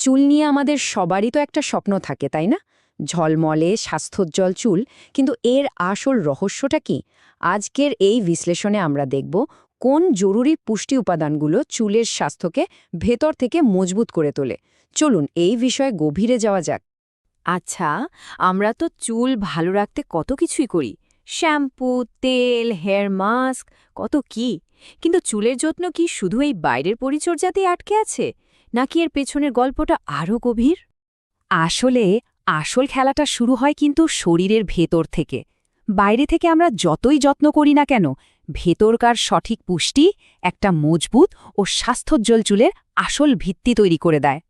চুল নিয়ে আমাদের সবারই তো একটা স্বপ্ন থাকে, তাই না? ঝলমলে স্বাস্থ্যোজ্জ্বল চুল, কিন্তু এর আসল রহস্যটা কি? আজকের এই বিশ্লেষণে আমরা দেখব কোন জরুরি পুষ্টি উপাদানগুলো চুলের স্বাস্থ্যকে ভেতর থেকে মজবুত করে তোলে। চলুন এই বিষয়ে গভীরে যাওয়া যাক। আচ্ছা আমরা তো চুল ভালো রাখতে কত কিছুই করি। শ্যাম্পু, তেল, হেয়ার মাস্ক, কত কি? কিন্তু চুলের যত্ন কি শুধু এই বাইরের পরিচর্যাতেই আটকে আছে? নাকি এর পেছনের গল্পটা আরও গভীর? আসলে, আসল খেলাটা শুরু হয় কিন্তু শরীরের ভেতর থেকে। বাইরে থেকে আমরা যতই যত্ন করি না কেন, ভেতরকার সঠিক পুষ্টি, একটা মজবুত ও স্বাস্থ্যোজ্জ্বল চুলের আসল ভিত্তি তৈরি করে দেয়।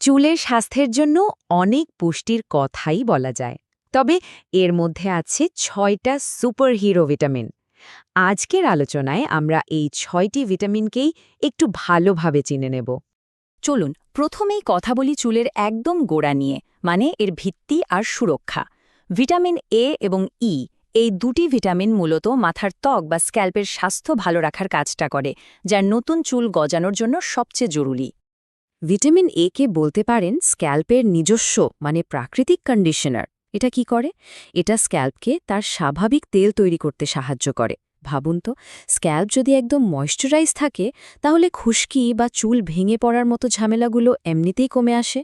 চুলের স্বাস্থ্যের জন্য অনেক পুষ্টির কথাই বলা যায়। তবে এর মধ্যে আছে ছয়টা সুপারহিরো ভিটামিন। আজকের আলোচনায় আমরা এই ছয়টি ভিটামিনকেই একটু ভালোভাবে চিনে নেব। চলুন প্রথমেই কথা বলি চুলের একদম গোড়া নিয়ে মানে এর ভিত্তি আর সুরক্ষা। ভিটামিন এ এবং ই এই দুটি ভিটামিন মূলত মাথার ত্বক বা স্ক্যাল্পের স্বাস্থ্য ভালো রাখার কাজটা করে, যা নতুন চুল গজানোর জন্য সবচেয়ে জরুরি। ভিটামিন এ কে বলতে পারেন স্ক্যাল্পের নিজস্ব মানে প্রাকৃতিক কন্ডিশনার এটা কি করে? এটা স্ক্যাল্পকে তার স্বাভাবিক তেল তৈরি করতে সাহায্য করে। ভাবুন তো, স্ক্যাল্প যদি একদম ময়শ্চারাইজ থাকে, তাহলে খুশকি বা চুল ভেঙে পড়ার মতো ঝামেলাগুলো এমনিতেই কমে আসে।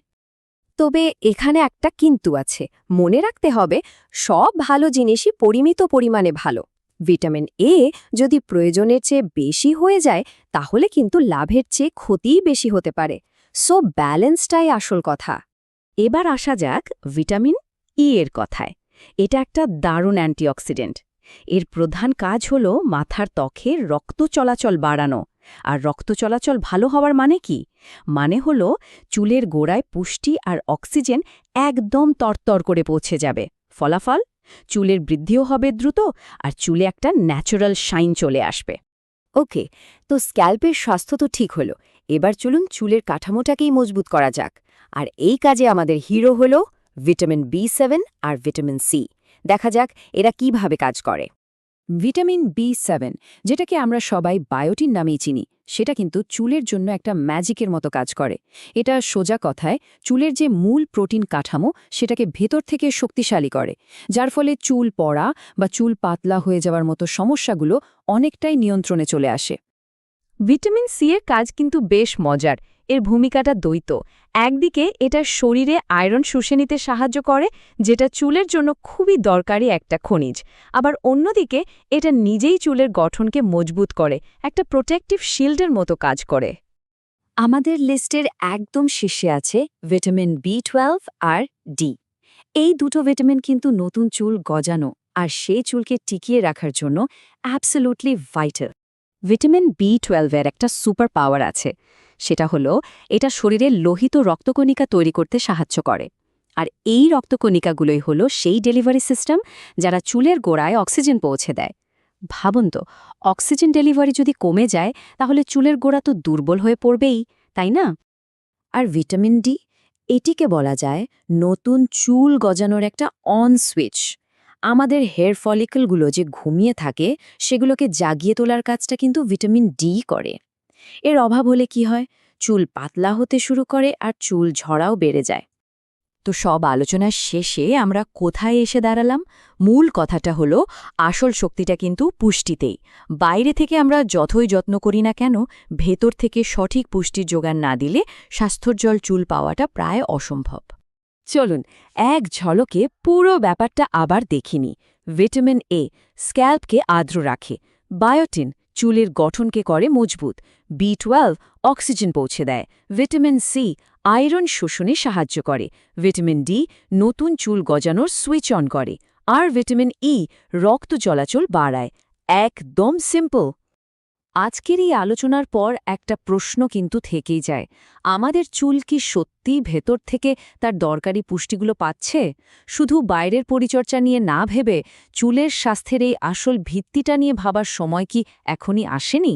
তবে এখানে একটা কিন্তু আছে, মনে রাখতে হবে, সব ভালো জিনিসই পরিমিত পরিমাণে ভালো। ভিটামিন এ যদি প্রয়োজনের চেয়ে বেশি হয়ে যায়, তাহলে কিন্তু লাভের চেয়ে ক্ষতিই বেশি হতে পারে। সো ব্যালেন্সটাই আসল কথা। এবার আসা যাক ভিটামিন ই এর কথায়। এটা একটা দারুণ অ্যান্টিঅক্সিডেন্ট। এর প্রধান কাজ হল মাথার ত্বকের রক্ত চলাচল বাড়ানো। আর রক্ত চলাচল ভালো হওয়ার মানে কি? মানে হল চুলের গোড়ায় পুষ্টি আর অক্সিজেন একদম তরতর করে পৌঁছে যাবে। ফলাফল? চুলের বৃদ্ধিও হবে দ্রুত আর চুলে একটা ন্যাচারাল শাইন চলে আসবে। ওকে, তো স্ক্যাল্পের স্বাস্থ্য তো ঠিক হলো। এবার চলুন চুলের কাঠামোটাকেই মজবুত করা যাক। আর এই কাজে আমাদের হিরো হল ভিটামিন বি সেভেন আর ভিটামিন সি। দেখা যাক এরা কীভাবে কাজ করে। ভিটামিন বি সেভেন, যেটাকে আমরা সবাই বায়োটিন নামেই চিনি, সেটা কিন্তু চুলের জন্য একটা ম্যাজিকের মতো কাজ করে। এটা সোজা কথায়, চুলের যে মূল প্রোটিন কাঠামো, সেটাকে ভেতর থেকে শক্তিশালী করে, যার ফলে চুল পড়া বা চুল পাতলা হয়ে যাওয়ার মতো সমস্যাগুলো অনেকটাই নিয়ন্ত্রণে চলে আসে। ভিটামিন সি এর কাজ কিন্তু বেশ মজার। এর ভূমিকাটা দ্বৈত। একদিকে এটা শরীরে আয়রন শুষে নিতে সাহায্য করে, যেটা চুলের জন্য খুবই দরকারি একটা খনিজ। আবার অন্যদিকে এটা নিজেই চুলের গঠনকে মজবুত করে, একটা প্রোটেক্টিভ শিল্ডের মতো কাজ করে। আমাদের লিস্টের একদম শীর্ষে আছে ভিটামিন বি টুয়েলভ আর ডি এই দুটো ভিটামিন কিন্তু নতুন চুল গজানো আর সেই চুলকে টিকিয়ে রাখার জন্য অ্যাবসলুটলি ভাইটাল ভিটামিন বি টুয়েলভের একটা সুপার পাওয়ার আছে। সেটা হলো, এটা শরীরের লোহিত রক্তকণিকা তৈরি করতে সাহায্য করে। আর এই রক্তকণিকাগুলোই হলো সেই ডেলিভারি সিস্টেম যারা চুলের গোড়ায় অক্সিজেন পৌঁছে দেয়। ভাবুন তো, অক্সিজেন ডেলিভারি যদি কমে যায়, তাহলে চুলের গোড়া তো দুর্বল হয়ে পড়বেই, তাই না? আর ভিটামিন ডি, এটিকে বলা যায় নতুন চুল গজানোর একটা অন সুইচ। আমাদের হেয়ার ফলিকলগুলো যে ঘুমিয়ে থাকে, সেগুলোকে জাগিয়ে তোলার কাজটা কিন্তু ভিটামিন ডি করে। এর অভাব হলে কি হয়? চুল পাতলা হতে শুরু করে আর চুল ঝরাও বেড়ে যায়। তো সব আলোচনার শেষে আমরা কোথায় এসে দাঁড়ালাম? মূল কথাটা হলো, আসল শক্তিটা কিন্তু পুষ্টিতেই। বাইরে থেকে আমরা যতই যত্ন করি না কেন, ভেতর থেকে সঠিক পুষ্টির যোগান না দিলে স্বাস্থ্যোজ্জ্বল চুল পাওয়াটা প্রায় অসম্ভব। চলুন, এক ঝলকে পুরো ব্যাপারটা আবার দেখিনি। ভিটামিন এ, স্ক্যাল্পকে আর্দ্র রাখে। বায়োটিন চুলের গঠনকে করে মজবুত। বি টুয়েলভ অক্সিজেন পৌঁছে দেয়। ভিটামিন সি আয়রন শোষণে সাহায্য করে। ভিটামিন ডি নতুন চুল গজানোর সুইচ অন করে। আর ভিটামিন ই রক্ত চলাচল বাড়ায়। একদম সিম্পল আজকের এই আলোচনার পর একটা প্রশ্ন কিন্তু থেকেই যায়। আমাদের চুল কি সত্যি ভেতর থেকে তার দরকারি পুষ্টিগুলো পাচ্ছে? শুধু বাইরের পরিচর্যা নিয়ে না ভেবে চুলের স্বাস্থ্যের এই আসল ভিত্তিটা নিয়ে ভাবার সময় কি এখনই আসেনি?